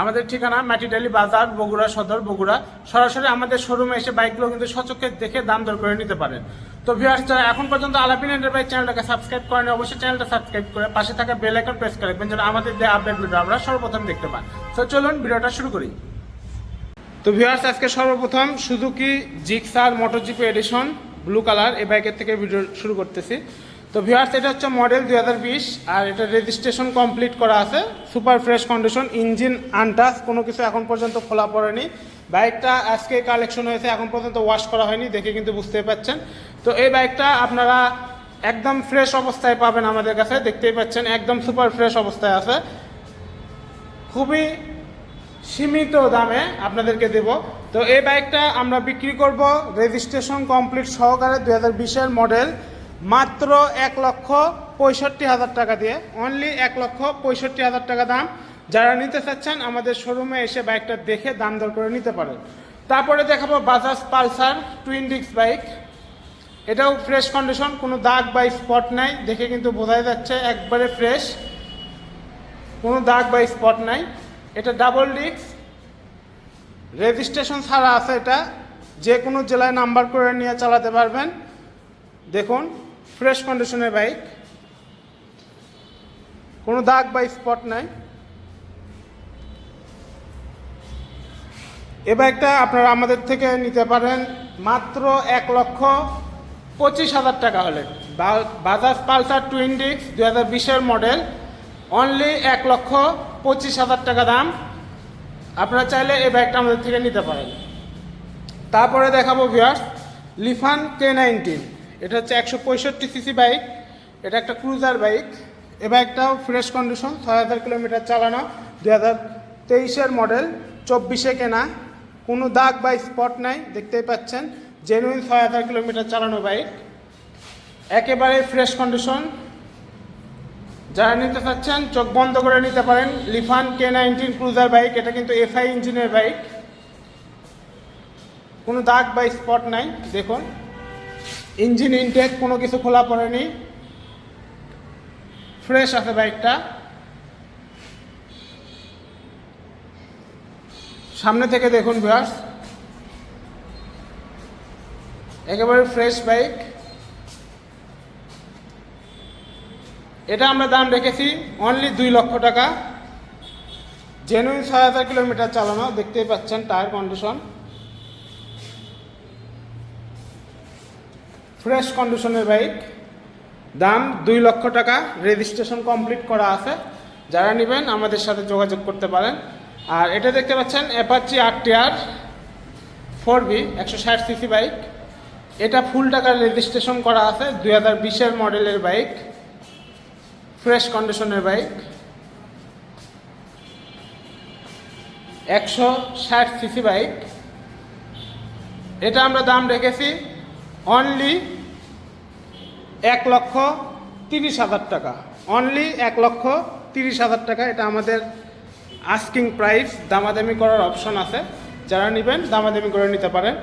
আমাদের ঠিকানা মাটিডালি বাজার, বগুড়া সদর, বগুড়া। সরাসরি আমাদের শোরুমে এসে বাইকগুলো কিন্তু সচক্ষে দেখে দাম দর করে নিতে পারেন। তো ভিউয়ার্স যারা এখন পর্যন্ত আলাপিন এন্টারপ্রাইজ চ্যানেলটাকে সাবস্ক্রাইব করেন অবশ্যই চ্যানেলটা সাবস্ক্রাইব করে পাশে থাকা বেল আইকন প্রেস করে রাখবেন, যেন আমাদের দেওয়া আপডেট ভিডিও আমরা সর্বপ্রথম দেখতে পান তো চলুন ভিডিওটা শুরু করি। তো ভিউয়ার্স আজকে সর্বপ্রথম Suzuki Gixxer MotoGP edition blue colour এই বাইকের থেকে ভিডিও শুরু করতেছি। তো ভিউয়ার্স এটা হচ্ছে মডেল দু হাজার বিশ আর এটা রেজিস্ট্রেশন কমপ্লিট করা আছে। Super fresh condition engine untouch কোনো কিছু এখন পর্যন্ত খোলা পড়েনি। বাইকটা আজকে কালেকশন হয়েছে, এখন পর্যন্ত ওয়াশ করা হয়নি, দেখে কিন্তু বুঝতেই পাচ্ছেন। তো এই বাইকটা আপনারা একদম ফ্রেশ অবস্থায় পাবেন আমাদের কাছে, দেখতেই পাচ্ছেন, একদম সুপার ফ্রেশ অবস্থায় আছে। খুবই সীমিত দামে আপনাদেরকে দেব। তো এই বাইকটা আমরা বিক্রি করব রেজিস্ট্রেশন কমপ্লিট সহকারে দু হাজার মডেল মাত্র এক লক্ষ পঁয়ষট্টি হাজার টাকা দিয়ে অনলি এক লক্ষ পঁয়ষট্টি হাজার টাকা দাম। যারা নিতে চাচ্ছেন, আমাদের শোরুমে এসে বাইকটা দেখে দাম দর করে নিতে পারেন। তারপরে দেখাবো বাজাজ পালসার টুইন ডিক্স বাইক এটাও ফ্রেশ কন্ডিশন কোনো দাগ বা স্পট নাই, দেখে কিন্তু বোঝাই যাচ্ছে, একবারে ফ্রেশ কোনো দাগ বা স্পট নাই। এটা ডাবল ডিক্স রেজিস্ট্রেশন ছাড়া আছে এটা। যে কোনো জেলায় নাম্বার করে নিয়ে চালাতে পারবেন। দেখুন। ফ্রেশ কন্ডিশনের বাইক। কোনো দাগ বা স্পট নাই। এ বাইকটা আপনারা আমাদের থেকে নিতে পারেন মাত্র এক লক্ষ পঁচিশ হাজার টাকা হলে। বাজাজ পালসার টুইন ডিক্স দু হাজার বিশের মডেল। অনলি এক লক্ষ পঁচিশ হাজার টাকা দাম। আপনারা চাইলে এই বাইকটা আমাদের থেকে নিতে পারেন। তারপরে দেখাবো ভিউয়ার্স, লিফান কে নাইনটিন। এটা হচ্ছে একশো পঁয়ষট্টি সিসি বাইক, এটা একটা ক্রুজার বাইক। এই বাইকটাও ফ্রেশ কন্ডিশন ছয় হাজার কিলোমিটার চালানো দু হাজার তেইশের মডেল চব্বিশে কেনা। কোনো দাগ বা স্পট নাই, দেখতেই পাচ্ছেন জেনুইন ছয় হাজার কিলোমিটার চালানো বাইক। একেবারে ফ্রেশ কন্ডিশন যারা নিতে চাচ্ছেন, চোখ বন্ধ করে নিতে পারেন, Lifan K nineteen cruiser bike, এটা কিন্তু এফআই ইঞ্জিনের বাইক। কোনো দাগ বা স্পট নাই, দেখুন। ইঞ্জিন ইনটেক কোনো কিছু খোলা পড়েনি। ফ্রেশ আছে বাইকটা। সামনে থেকে দেখুন ভিউয়ার্স একেবারে ফ্রেশ বাইক এটা আমরা দাম রেখেছি অনলি দুই লক্ষ টাকা। জেনুইন ছয় হাজার কিলোমিটার চালানো, দেখতেই পাচ্ছেন টায়ার কন্ডিশন ফ্রেশ কন্ডিশনের বাইক। দাম দুই লক্ষ টাকা। রেজিস্ট্রেশন কমপ্লিট করা আছে। যারা নেবেন, আমাদের সাথে যোগাযোগ করতে পারেন। আর এটা দেখতে পাচ্ছেন Apache R TR four V একশো ষাট সিসি বাইক। এটা ফুল টাকার রেজিস্ট্রেশন করা আছে। দুই হাজার বিশের মডেলের বাইক। ফ্রেশ কন্ডিশনের বাইক। একশো ষাট সিসি বাইক। এটা আমরা দাম রেখেছি অনলি এক লক্ষ তিরিশ হাজার টাকা। অনলি এক লক্ষ তিরিশ হাজার টাকা, এটা আমাদের আস্কিং প্রাইস দামাদামি করার অপশন আছে। যারা নেবেন, দামাদামি করে নিতে পারেন।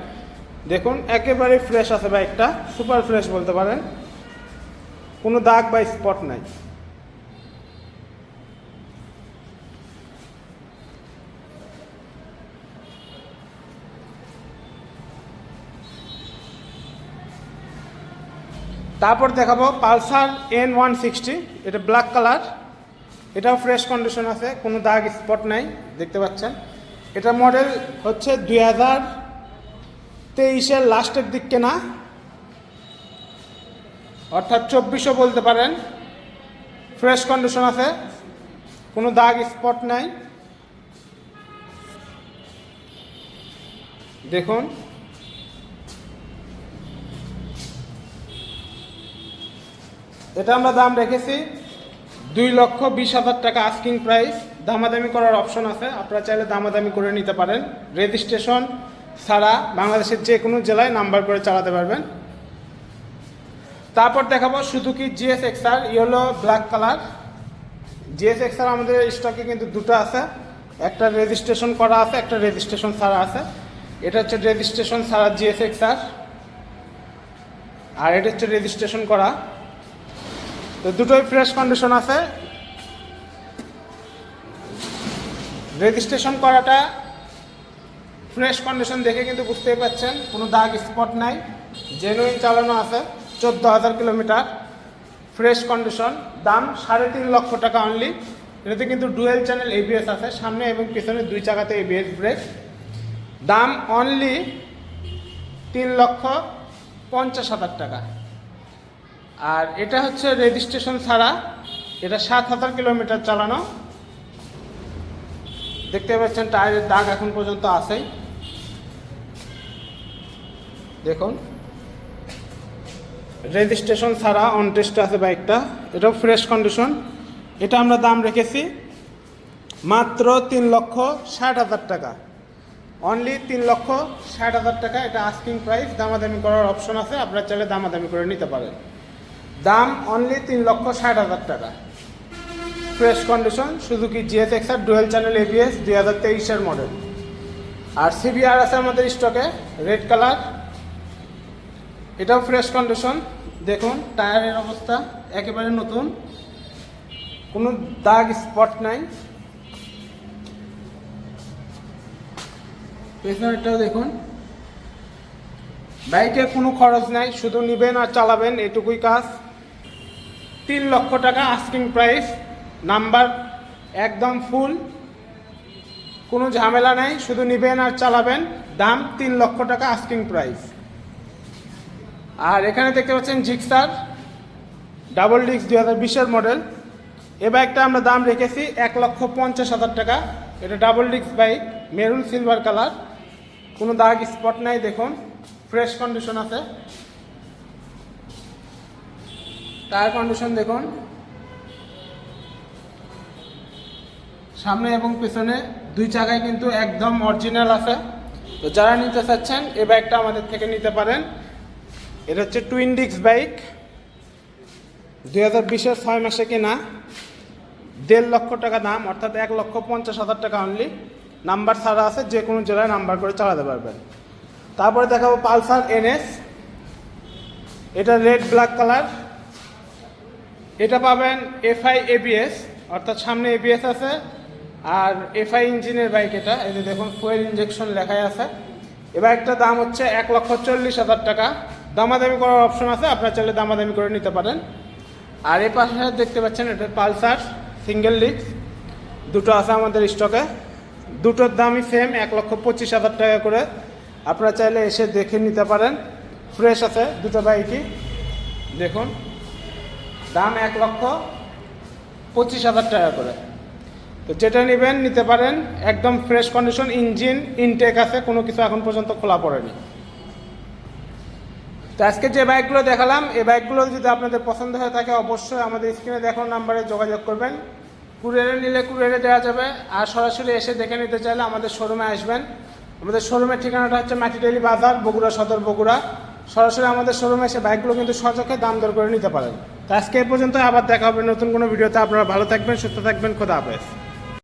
দেখুন, একেবারে ফ্রেশ আছে বাইকটা সুপার ফ্রেশ বলতে পারেন। কোনো দাগ বা স্পট নাই। তারপর দেখাবো পালসার এন ওয়ান সিক্সটি এটা ব্ল্যাক কালার এটাও ফ্রেশ কন্ডিশন আছে, কোনো দাগ স্পট নাই, দেখতে পাচ্ছেন। এটা মডেল হচ্ছে দুই হাজার তেইশের লাস্টের দিক কেনা। অর্থাৎ চব্বিশও বলতে পারেন। ফ্রেশ কন্ডিশন আছে, কোনো দাগ স্পট নাই। দেখুন। এটা আমরা দাম রেখেছি দুই লক্ষ বিশ হাজার টাকা আস্কিং প্রাইস দামাদামি করার অপশন আছে। আপনারা চাইলে দামাদামি করে নিতে পারেন। রেজিস্ট্রেশন ছাড়া বাংলাদেশের যে কোনো জেলায় নাম্বার করে চালাতে পারবেন। তারপর দেখাবো Suzuki GS XR yellow black colour GS XR আমাদের স্টকে কিন্তু দুটো আছে। একটা রেজিস্ট্রেশন করা আছে, একটা রেজিস্ট্রেশন ছাড়া আছে। এটা হচ্ছে রেজিস্ট্রেশন ছাড়া জিএস এক্সআর আর এটা হচ্ছে রেজিস্ট্রেশন করা। তো দুটোই ফ্রেশ কন্ডিশন আছে। রেজিস্ট্রেশন করাটা ফ্রেশ কন্ডিশন দেখে কিন্তু বুঝতেই পাচ্ছেন, কোনো দাগ স্পট নাই। জেনুইন চালানো আছে, চোদ্দ হাজার কিলোমিটার ফ্রেশ কন্ডিশন দাম সাড়ে তিন লক্ষ টাকা অনলি এটাতে কিন্তু ডুয়েল চ্যানেল এবিএস আছে, সামনে এবং পিছনে দুই চাকাতে এবিএস ব্রেক দাম অনলি তিন লক্ষ পঞ্চাশ হাজার টাকা। আর এটা হচ্ছে রেজিস্ট্রেশন ছাড়া। এটা সাত হাজার কিলোমিটার চালানো। দেখতে পাচ্ছেন টায়ারের দাগ এখন পর্যন্ত আছেই। দেখুন। রেজিস্ট্রেশন ছাড়া অন টেস্ট আছে বাইকটা। এটাও ফ্রেশ কন্ডিশন এটা আমরা দাম রেখেছি মাত্র তিন লক্ষ ষাট হাজার টাকা। অনলি তিন লক্ষ ষাট হাজার টাকা। এটা আস্কিং প্রাইস দামাদামি করার অপশন আছে। আপনার চাইলে দামাদামি করে নিতে পারেন। দাম অনলি তিন লক্ষ ষাট হাজার টাকা। Fresh condition Suzuki GS XR dual channel ABS দুই হাজার তেইশের মডেল আর সিবিআর আছে আমাদের স্টকে রেড কালার এটাও ফ্রেশ কন্ডিশন দেখুন টায়ারের অবস্থা একেবারে নতুন। কোনো দাগ স্পট নাই। পেছনেরটাও দেখুন। বাইকে কোনো খরচ নাই, শুধু নিবেন আর চালাবেন, এটুকুই কাজ। তিন লক্ষ টাকা আস্কিং প্রাইস নাম্বার একদম ফুল কোনো ঝামেলা নাই, শুধু নিবেন আর চালাবেন, দাম তিন লক্ষ টাকা আস্কিং প্রাইস আর এখানে দেখতে পাচ্ছেন জিক্সার ডাবল ডিস্ক দুই হাজার বিশের মডেল এ বাইকটা আমরা দাম রেখেছি এক লক্ষ পঞ্চাশ হাজার টাকা। এটা double disc bike maroon silver colour কোনো দাগ স্পট নাই, দেখুন। ফ্রেশ কন্ডিশন আছে। টায়ার কন্ডিশন দেখুন। সামনে এবং পেছনে দুই চাকায় কিন্তু একদম অরিজিনাল আছে। তো যারা নিতে চাচ্ছেন এই বাইকটা আমাদের থেকে নিতে পারেন। এটা হচ্ছে টুইন ডিক্স বাইক দুই হাজার বিশের ছয় মাসে কেনা। দেড় লক্ষ টাকা দাম, অর্থাৎ এক লক্ষ পঞ্চাশ হাজার টাকা অনলি নাম্বার ছাড়া আছে, যে কোনো জেলায় নাম্বার করে চালাতে পারবেন। তারপরে দেখাবো পালসার এনএস এটা রেড ব্ল্যাক কালার এটা পাবেন এফআই এবিএস অর্থাৎ সামনে এবিএস আছে। আর এফআই ইঞ্জিনের বাইক এটা, এই যে দেখুন ফুয়েল ইঞ্জেকশন লেখাই আছে। এ বাইকটার দাম হচ্ছে এক লক্ষ চল্লিশ হাজার টাকা। দামাদামি করার অপশন আছে, আপনারা চাইলে দামাদামি করে নিতে পারেন। আর এ পাশে দেখতে পাচ্ছেন, এটা পালসার সিঙ্গেল লিক্স দুটো আছে আমাদের স্টকে দুটোর দামই সেম এক লক্ষ পঁচিশ হাজার টাকা করে। আপনারা চাইলে এসে দেখে নিতে পারেন। ফ্রেশ আছে, দুটো বাইকই। দেখুন। দাম এক লক্ষ পঁচিশ হাজার টাকা করে। তো যেটা নেবেন, নিতে পারেন। একদম ফ্রেশ কন্ডিশন ইঞ্জিন ইনটেক আছে, কোনো কিছু এখন পর্যন্ত খোলা পড়েনি। তো আজকে যে বাইকগুলো দেখালাম, এই বাইকগুলো যদি আপনাদের পছন্দ হয়ে থাকে, অবশ্যই আমাদের স্ক্রিনে দেখানো নাম্বারে যোগাযোগ করবেন। কুরিয়ারে নিলে কুরিয়ারে দেওয়া যাবে। আর সরাসরি এসে দেখে নিতে চাইলে আমাদের শোরুমে আসবেন। আমাদের শোরুমের ঠিকানাটা হচ্ছে মাটিডেলি বাজার, বগুড়া সদর, বগুড়া। সরাসরি আমাদের শোরুমে এসে বাইকগুলো কিন্তু সচকে দাম দর করে নিতে পারেন। আজকে এই পর্যন্ত আবার দেখা হবে নতুন কোনো ভিডিওতে। আপনারা ভালো থাকবেন, সুস্থ থাকবেন, খোদা হাফেজ।